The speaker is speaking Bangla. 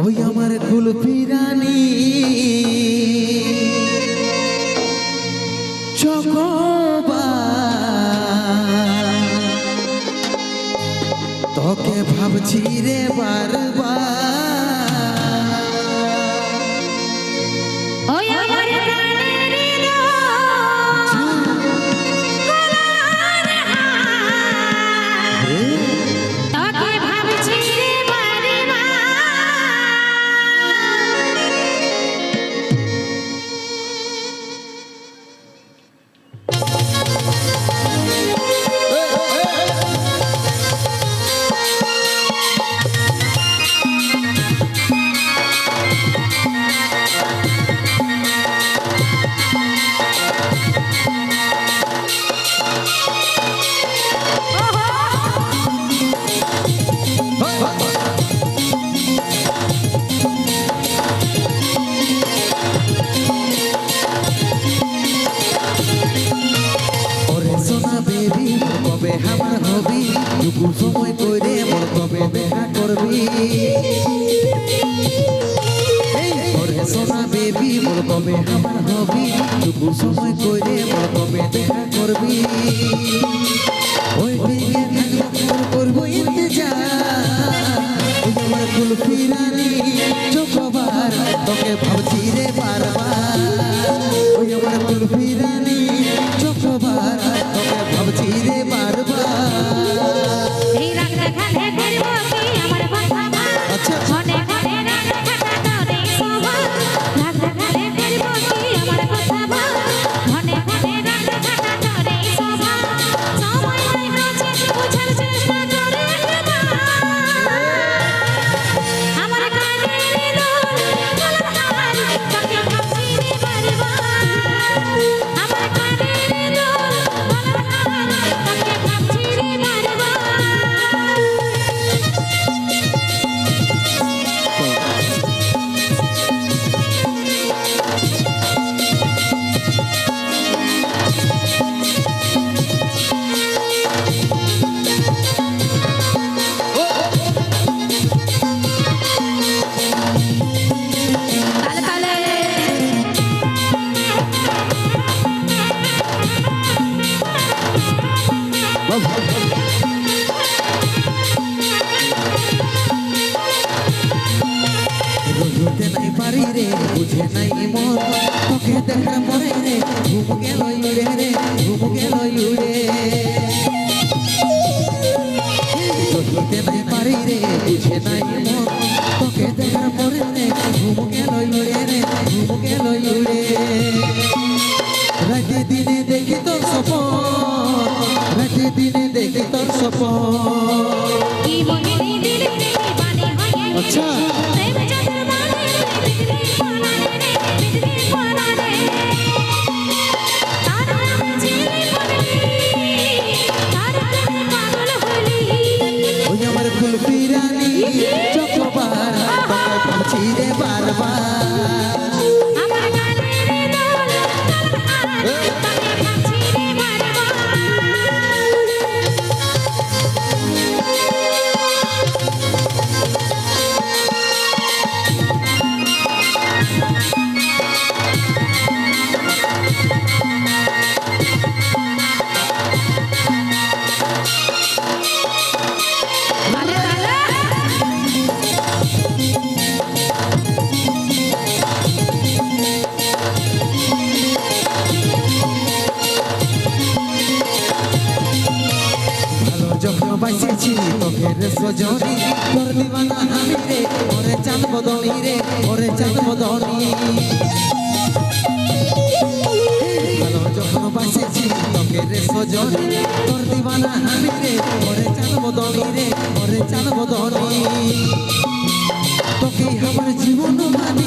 ওই আমার কুলপি রানী। তোকে ভাবছি রে বারবার। টুকু সময় করে মন কবে দেখা করবি। সোনা বেবি মোর কবে আমার হবি। টুকু সময় করে মোর কবে দেখা করবি। ওই দিকে করব, ইন্তজার। আমার কুলফি রানী চোখবার তোকে ভাবছি রে। carrega. Yeah. তোকের সজনি তোর দিবানা আমি রে ওরে চাঁদ বদলি রে ওরে চাঁদ বদলি যখন বাসেছি তোকের সজনি তোর দিবানা আমি রে ওরে চাঁদ বদলি রে তোকে আমার জীবন মানে